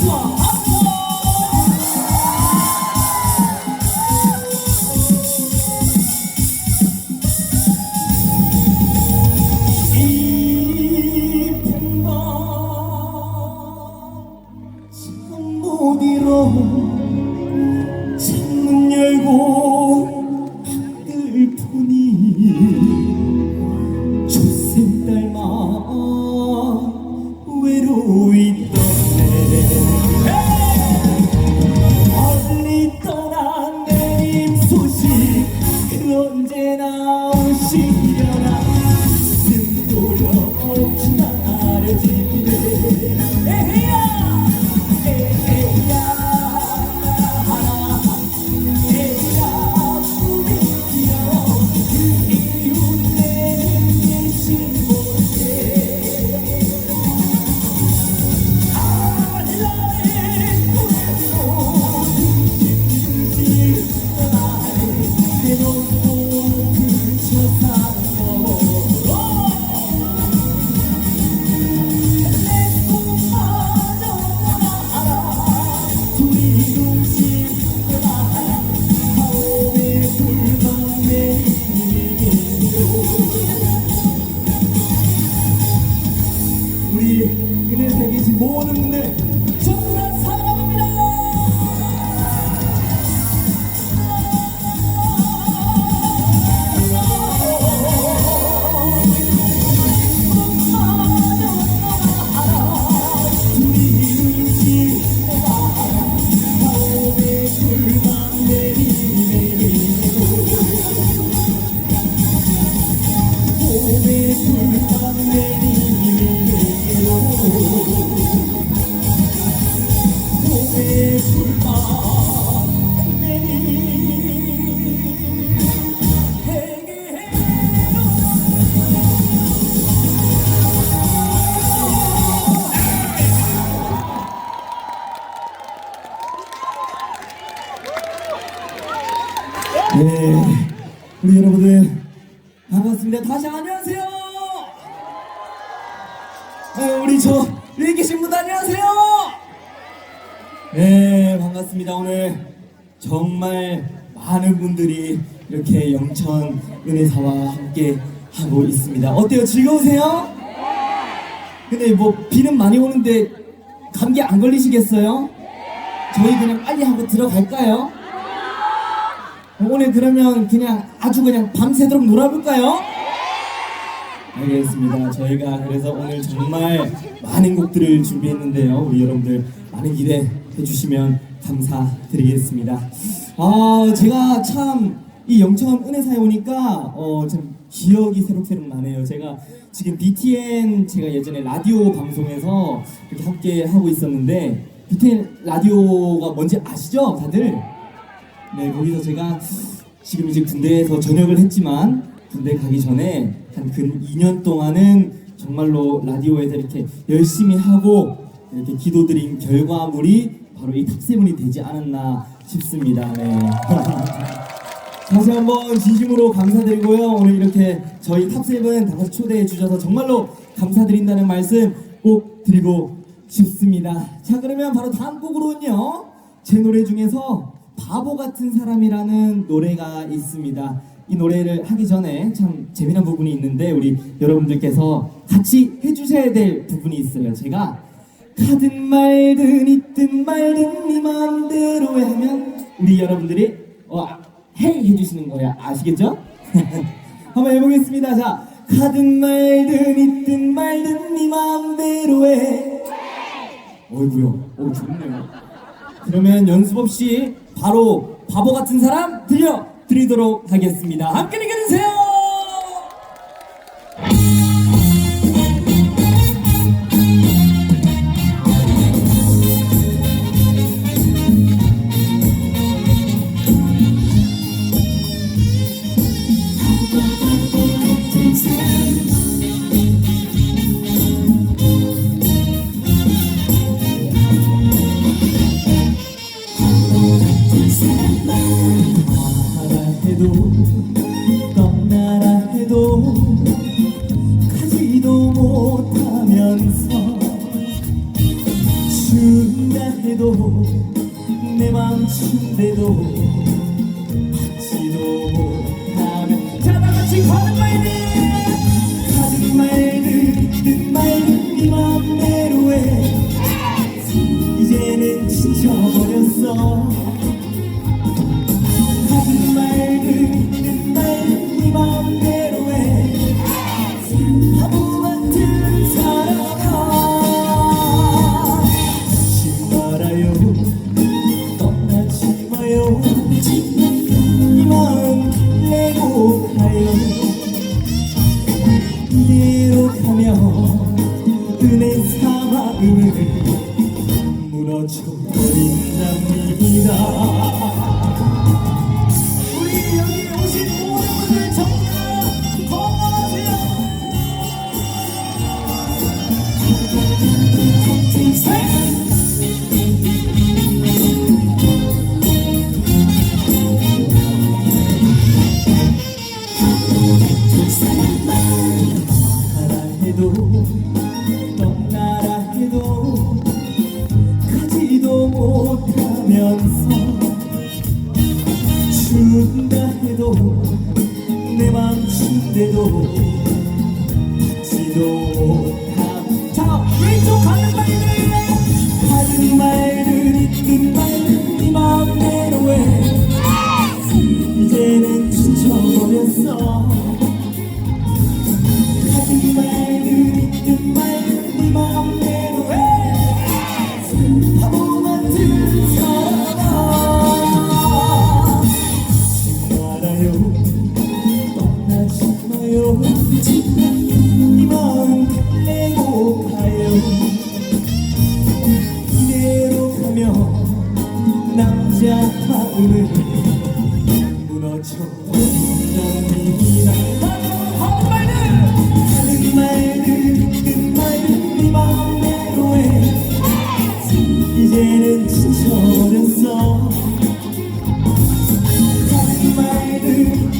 Bonsoir. 네, 우리 여러분들 반갑습니다. 다시 안녕하세요. 네, 우리 저 위에 계신 분들 안녕하세요. 네, 반갑습니다. 오늘 정말 많은 분들이 이렇게 영천 은혜사와 함께 하고 있습니다. 어때요? 즐거우세요? 근데 뭐 비는 많이 오는데 감기 안 걸리시겠어요? 저희 그냥 빨리 하고 들어갈까요? 오늘 그러면 그냥 아주 그냥 밤새도록 놀아볼까요? 알겠습니다. 저희가 그래서 오늘 정말 많은 곡들을 준비했는데요. 우리 여러분들 많은 기대해 주시면 감사드리겠습니다. 아, 제가 참 이 영천 은혜사에 오니까 어, 참 기억이 새록새록 나네요. 제가 지금 BTN 제가 예전에 라디오 방송에서 이렇게 함께 하고 있었는데 BTN 라디오가 뭔지 아시죠? 다들? 네, 거기서 제가 지금 이제 군대에서 전역을 했지만 군대 가기 전에 한 근 2년 동안은 정말로 라디오에서 이렇게 열심히 하고 이렇게 기도드린 결과물이 바로 이 탑세븐이 되지 않았나 싶습니다. 네. 다시 한번 진심으로 감사드리고요. 오늘 이렇게 저희 탑세븐 다 같이 초대해 주셔서 정말로 감사드린다는 말씀 꼭 드리고 싶습니다. 자, 그러면 바로 다음 곡으로는요. 제 노래 중에서 바보 같은 사람이라는 노래가 있습니다. 이 노래를 하기 전에 참 재미난 부분이 있는데 우리 여러분들께서 같이 해주셔야 될 부분이 있어요. 제가 가든 말든 있든 말든 네 마음대로 해 하면 우리 여러분들이 어, 헤이 해주시는 거예요. 아시겠죠? 한번 해보겠습니다. 자, 가든 말든 있든 말든 네 마음대로 해. 어이구요. 오, 좋네요. 그러면 연습 없이 바로 바보 같은 사람 들려 드리도록 하겠습니다. 함께 읽어주세요. 눈나 해도 내 맘 침대도 내 맘춘대도 받지도 못함 자 왼쪽 가는 말들 하든 말든 있든 말든 네 맘대로 해. 이제는 지쳐버렸어 지쳐버렸어 하는 말든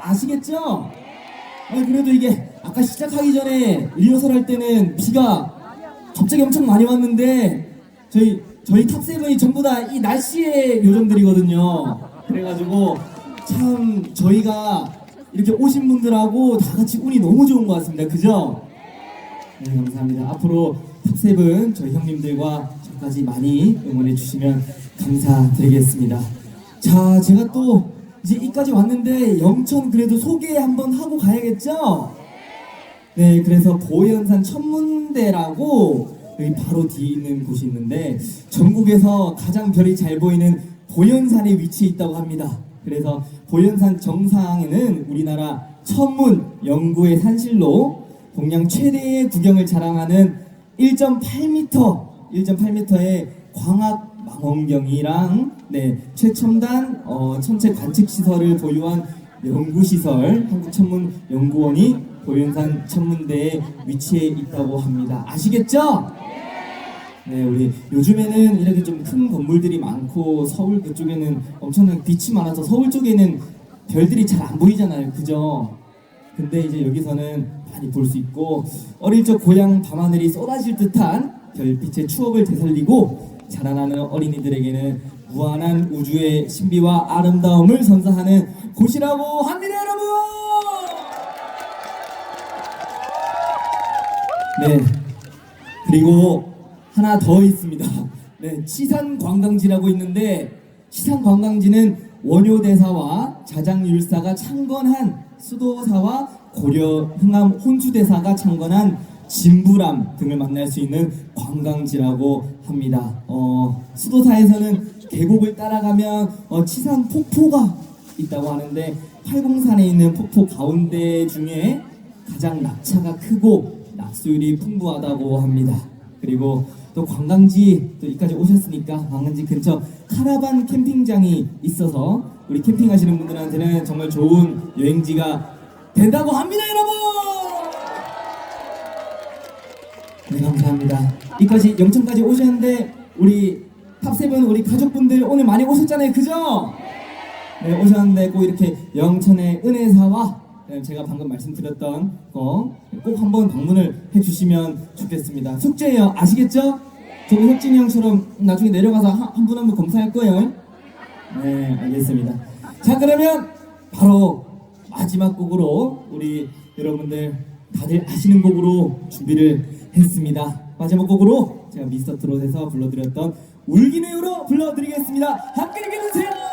아시겠죠? 아, 그래도 이게 아까 시작하기 전에 리허설 할 때는 비가 갑자기 엄청 많이 왔는데 저희 저희 탑세븐이 전부 다 이 날씨의 요정들이거든요. 그래가지고 참 저희가 이렇게 오신 분들하고 다 같이 운이 너무 좋은 것 같습니다. 그죠? 네, 감사합니다. 앞으로 탑세븐 저희 형님들과 저까지 많이 응원해 주시면 감사드리겠습니다. 자, 제가 또 이제 이까지 왔는데 영천 그래도 소개 한번 하고 가야겠죠? 네, 그래서 보현산 천문대라고 여기 바로 뒤에 있는 곳이 있는데 전국에서 가장 별이 잘 보이는 보현산에 위치해 있다고 합니다. 그래서 보현산 정상에는 우리나라 천문 연구의 산실로 동양 최대의 구경을 자랑하는 1.8m, 1.8m의 광학 망원경이랑 네, 최첨단 어, 천체 관측 시설을 보유한 연구 시설 한국천문연구원이 보현산 천문대에 위치해 있다고 합니다. 아시겠죠? 네, 우리 요즘에는 이렇게 좀 큰 건물들이 많고 서울 그쪽에는 엄청난 빛이 많아서 서울 쪽에는 별들이 잘 안 보이잖아요. 그죠? 근데 이제 여기서는 많이 볼 수 있고 어릴 적 고향 밤하늘이 쏟아질 듯한 별빛의 추억을 되살리고 자라나는 어린이들에게는 무한한 우주의 신비와 아름다움을 선사하는 곳이라고 합니다, 여러분. 네. 그리고 하나 더 있습니다. 네, 치산 관광지라고 있는데 치산 관광지는 원효 대사와 자장율사가 창건한 수도사와 고려 흥암 혼수 대사가 창건한 진부람 등을 만날 수 있는 관광지라고 합니다. 어, 수도사에서는 계곡을 따라가면 어, 치산 폭포가 있다고 하는데 팔공산에 있는 폭포 가운데 중에 가장 낙차가 크고 낙수율이 풍부하다고 합니다. 그리고 또 관광지 또 여기까지 오셨으니까 관광지 근처 카라반 캠핑장이 있어서 우리 캠핑하시는 분들한테는 정말 좋은 여행지가 된다고 합니다, 여러분. 네 감사합니다. 이까지 영천까지 오셨는데 우리 탑세븐 우리 가족분들 오늘 많이 오셨잖아요, 그죠? 네 오셨는데 꼭 이렇게 영천의 은혜사와 네, 제가 방금 말씀드렸던 거 꼭 한번 방문을 해주시면 좋겠습니다. 숙제예요, 아시겠죠? 저도 혁진이 형처럼 나중에 내려가서 한 분 한분 검사할 거예요. 네, 알겠습니다. 자, 그러면 바로 마지막 곡으로 우리 여러분들 다들 아시는 곡으로 준비를 했습니다. 마지막 곡으로 제가 미스터 트롯에서 불러드렸던 울기네요로 불러드리겠습니다. 함께 읽어주세요.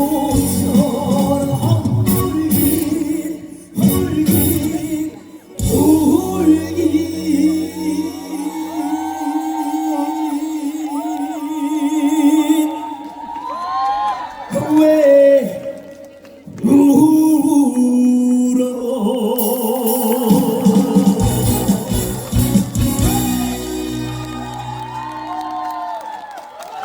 Jesus.